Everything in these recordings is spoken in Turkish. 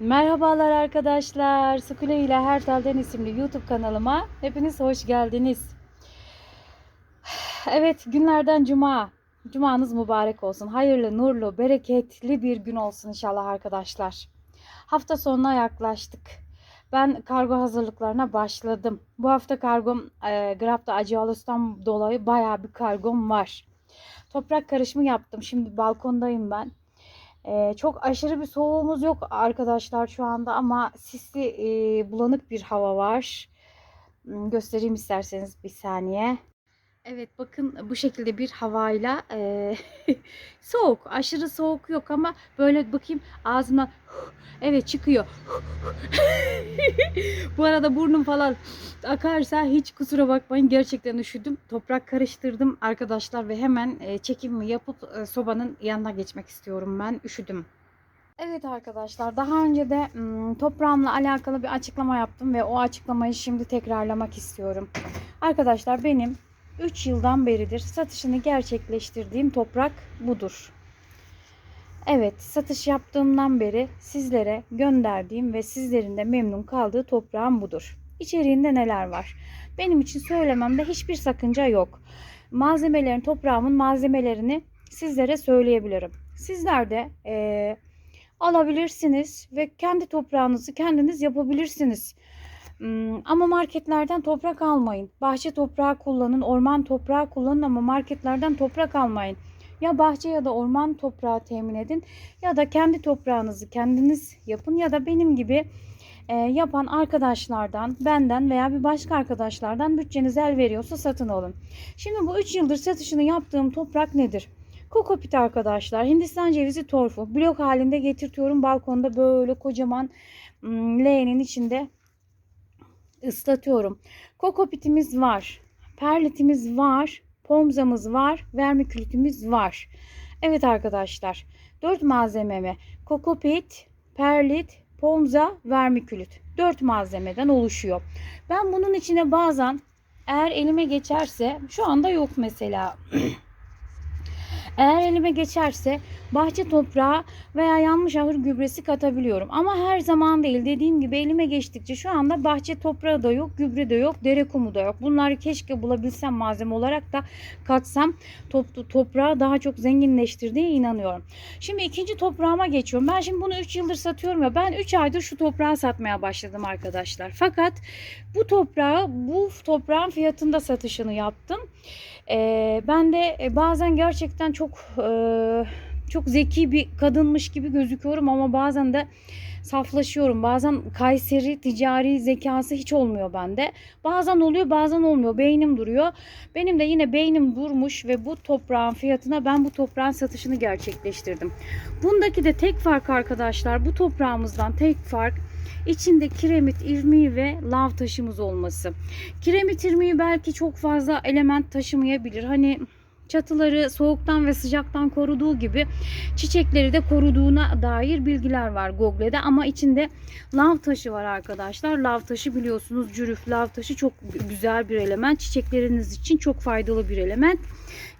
Merhabalar arkadaşlar. Sukule ile Her Telden isimli YouTube kanalıma hepiniz hoş geldiniz. Evet günlerden cuma. Cumanız mübarek olsun. Hayırlı, nurlu, bereketli bir gün olsun inşallah arkadaşlar. Hafta sonuna yaklaştık. Ben kargo hazırlıklarına başladım. Bu hafta kargom e, Grab'da Acı Alus'tan dolayı bayağı bir kargom var. Toprak karışımı yaptım. Şimdi balkondayım ben. Ee, çok aşırı bir soğuğumuz yok arkadaşlar şu anda ama sisli e, bulanık bir hava var. Göstereyim isterseniz bir saniye. Evet bakın bu şekilde bir havayla e, soğuk aşırı soğuk yok ama böyle bakayım ağzımdan evet çıkıyor. bu arada burnum falan akarsa hiç kusura bakmayın gerçekten üşüdüm. Toprak karıştırdım arkadaşlar ve hemen e, çekimimi yapıp e, sobanın yanına geçmek istiyorum ben. Üşüdüm. Evet arkadaşlar daha önce de mm, toprağımla alakalı bir açıklama yaptım ve o açıklamayı şimdi tekrarlamak istiyorum. Arkadaşlar benim 3 yıldan beridir satışını gerçekleştirdiğim toprak budur. Evet, satış yaptığımdan beri sizlere gönderdiğim ve sizlerin de memnun kaldığı toprağım budur. İçeriğinde neler var? Benim için söylememde hiçbir sakınca yok. Malzemelerin, toprağımın malzemelerini sizlere söyleyebilirim. Sizler de eee, alabilirsiniz ve kendi toprağınızı kendiniz yapabilirsiniz. Hmm, Ama marketlerden toprak almayın. Bahçe toprağı kullanın, orman toprağı kullanın ama marketlerden toprak almayın. Ya bahçe ya da orman toprağı temin edin ya da kendi toprağınızı kendiniz yapın ya da benim gibi e, yapan arkadaşlardan, benden veya bir başka arkadaşlardan bütçeniz el veriyorsa satın alın. Şimdi bu 3 yıldır satışını yaptığım toprak nedir? Kokopit arkadaşlar. Hindistan cevizi torfu. Blok halinde getirtiyorum balkonda böyle kocaman mm, leğenin içinde ıslatıyorum. Kokopitimiz var. Perlitimiz var. Pomzamız var. Vermikülitimiz var. Evet arkadaşlar. 4 malzememe kokopit, perlit, pomza, vermikülit. 4 malzemeden oluşuyor. Ben bunun içine bazen eğer elime geçerse şu anda yok mesela. Eğer elime geçerse bahçe toprağı veya yanmış ahır gübresi katabiliyorum. Ama her zaman değil. Dediğim gibi elime geçtikçe şu anda bahçe toprağı da yok, gübre de yok, dere kumu da yok. Bunları keşke bulabilsem malzeme olarak da katsam top, toprağı daha çok zenginleştirdiğine inanıyorum. Şimdi ikinci toprağıma geçiyorum. Ben şimdi bunu 3 yıldır satıyorum ya. Ben 3 aydır şu toprağı satmaya başladım arkadaşlar. Fakat bu toprağı bu toprağın fiyatında satışını yaptım. Ee, ben de e, bazen gerçekten çok e, çok zeki bir kadınmış gibi gözüküyorum ama bazen de saflaşıyorum. Bazen Kayseri ticari zekası hiç olmuyor bende. Bazen oluyor, bazen olmuyor. Beynim duruyor. Benim de yine beynim durmuş ve bu toprağın fiyatına ben bu toprağın satışını gerçekleştirdim. Bundaki de tek fark arkadaşlar bu toprağımızdan tek fark içinde kiremit, irmiği ve lav taşımız olması. Kiremit irmiği belki çok fazla element taşımayabilir. Hani çatıları soğuktan ve sıcaktan koruduğu gibi çiçekleri de koruduğuna dair bilgiler var Google'de ama içinde lav taşı var arkadaşlar. Lav taşı biliyorsunuz cürüf lav taşı çok güzel bir element. Çiçekleriniz için çok faydalı bir element.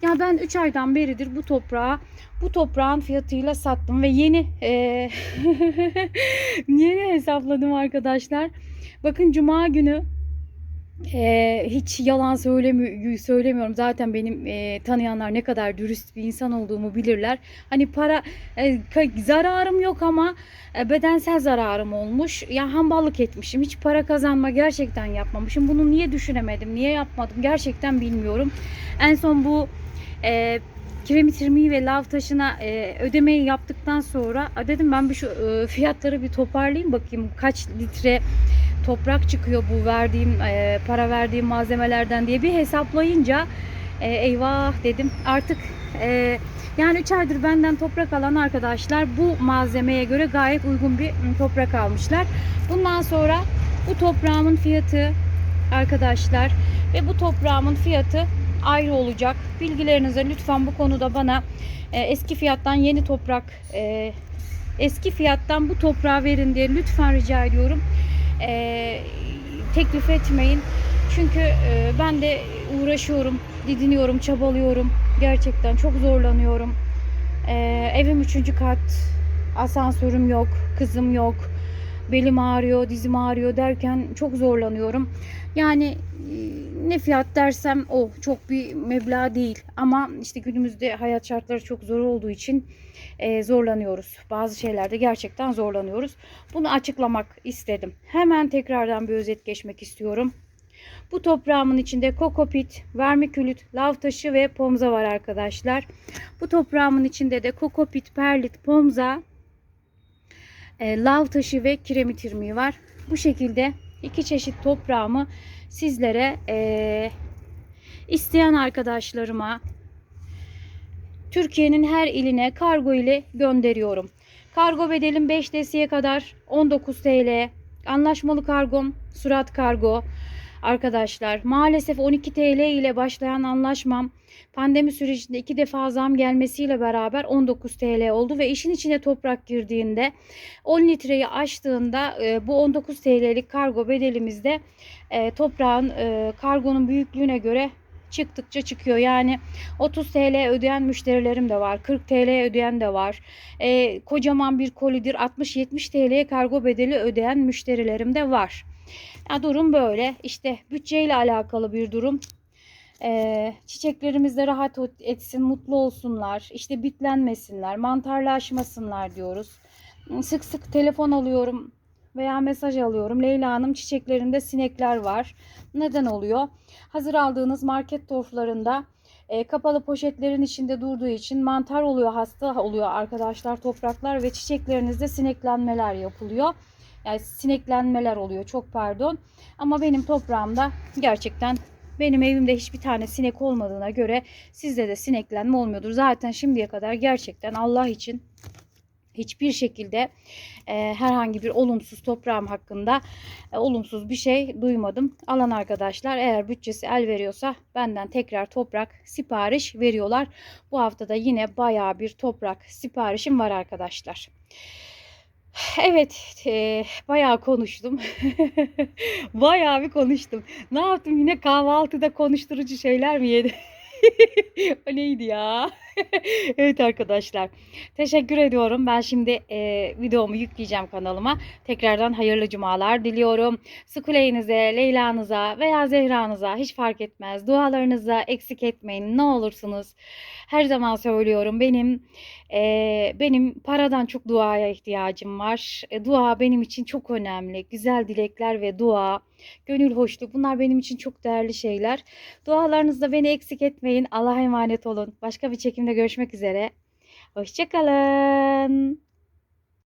Ya ben 3 aydan beridir bu toprağı bu toprağın fiyatıyla sattım ve yeni eee, yeni hesapladım arkadaşlar. Bakın cuma günü ee, hiç yalan söylemi söylemiyorum. Zaten benim e, tanıyanlar ne kadar dürüst bir insan olduğumu bilirler. Hani para e, zararım yok ama e, bedensel zararım olmuş. Ya hamballık etmişim. Hiç para kazanma gerçekten yapmamışım. Bunu niye düşünemedim? Niye yapmadım? Gerçekten bilmiyorum. En son bu e, kiremit irmiği ve lav taşına e, ödemeyi yaptıktan sonra dedim ben bir şu e, fiyatları bir toparlayayım bakayım kaç litre toprak çıkıyor bu verdiğim e, para verdiğim malzemelerden diye bir hesaplayınca e, eyvah dedim artık e, yani 3 aydır benden toprak alan arkadaşlar bu malzemeye göre gayet uygun bir m, toprak almışlar. Bundan sonra bu toprağımın fiyatı arkadaşlar ve bu toprağımın fiyatı ayrı olacak. Bilgilerinize lütfen bu konuda bana eski fiyattan yeni toprak eski fiyattan bu toprağı verin diye lütfen rica ediyorum. E, teklif etmeyin. Çünkü e, ben de uğraşıyorum, didiniyorum, çabalıyorum. Gerçekten çok zorlanıyorum. E, evim üçüncü kat, asansörüm yok, kızım yok. Belim ağrıyor, dizim ağrıyor derken çok zorlanıyorum. Yani e, ne fiyat dersem o çok bir meblağ değil ama işte günümüzde hayat şartları çok zor olduğu için e, zorlanıyoruz. Bazı şeylerde gerçekten zorlanıyoruz. Bunu açıklamak istedim. Hemen tekrardan bir özet geçmek istiyorum. Bu toprağımın içinde kokopit, vermikülit, lav taşı ve pomza var arkadaşlar. Bu toprağımın içinde de kokopit, perlit, pomza, e, lav taşı ve kiremit irmiği var. Bu şekilde iki çeşit toprağımı sizlere e, isteyen arkadaşlarıma Türkiye'nin her iline kargo ile gönderiyorum. Kargo bedelim 5 DC'ye kadar 19 TL. Anlaşmalı kargom Surat Kargo. Arkadaşlar maalesef 12 TL ile başlayan anlaşmam pandemi sürecinde iki defa zam gelmesiyle beraber 19 TL oldu ve işin içine toprak girdiğinde 10 litreyi aştığında e, bu 19 TL'lik kargo bedelimizde e, toprağın e, kargonun büyüklüğüne göre çıktıkça çıkıyor. Yani 30 TL ödeyen müşterilerim de var. 40 TL ödeyen de var. E, kocaman bir kolidir 60-70 TL'ye kargo bedeli ödeyen müşterilerim de var. Ya durum böyle. İşte bütçeyle alakalı bir durum. Ee, çiçeklerimiz de rahat etsin, mutlu olsunlar, işte bitlenmesinler, mantarlaşmasınlar diyoruz. Sık sık telefon alıyorum veya mesaj alıyorum. Leyla Hanım çiçeklerinde sinekler var. Neden oluyor? Hazır aldığınız market torflarında e, kapalı poşetlerin içinde durduğu için mantar oluyor, hasta oluyor arkadaşlar topraklar ve çiçeklerinizde sineklenmeler yapılıyor. Yani sineklenmeler oluyor çok pardon. Ama benim toprağımda gerçekten benim evimde hiçbir tane sinek olmadığına göre sizde de sineklenme olmuyordur. Zaten şimdiye kadar gerçekten Allah için hiçbir şekilde e, herhangi bir olumsuz toprağım hakkında e, olumsuz bir şey duymadım. Alan arkadaşlar eğer bütçesi el veriyorsa benden tekrar toprak sipariş veriyorlar. Bu haftada yine baya bir toprak siparişim var arkadaşlar. Evet, e, bayağı konuştum. bayağı bir konuştum. Ne yaptım yine kahvaltıda konuşturucu şeyler mi yedim? o neydi ya? evet arkadaşlar. Teşekkür ediyorum. Ben şimdi e, videomu yükleyeceğim kanalıma. Tekrardan hayırlı cumalar diliyorum. Sıkuleyinize, Leyla'nıza veya Zehra'nıza hiç fark etmez. Dualarınıza eksik etmeyin. Ne olursunuz. Her zaman söylüyorum. Benim e, benim paradan çok duaya ihtiyacım var. E, dua benim için çok önemli. Güzel dilekler ve dua, gönül hoşluk bunlar benim için çok değerli şeyler. Dualarınızda beni eksik etmeyin. Allah'a emanet olun. Başka bir çekimde görüşmek üzere. Hoşçakalın.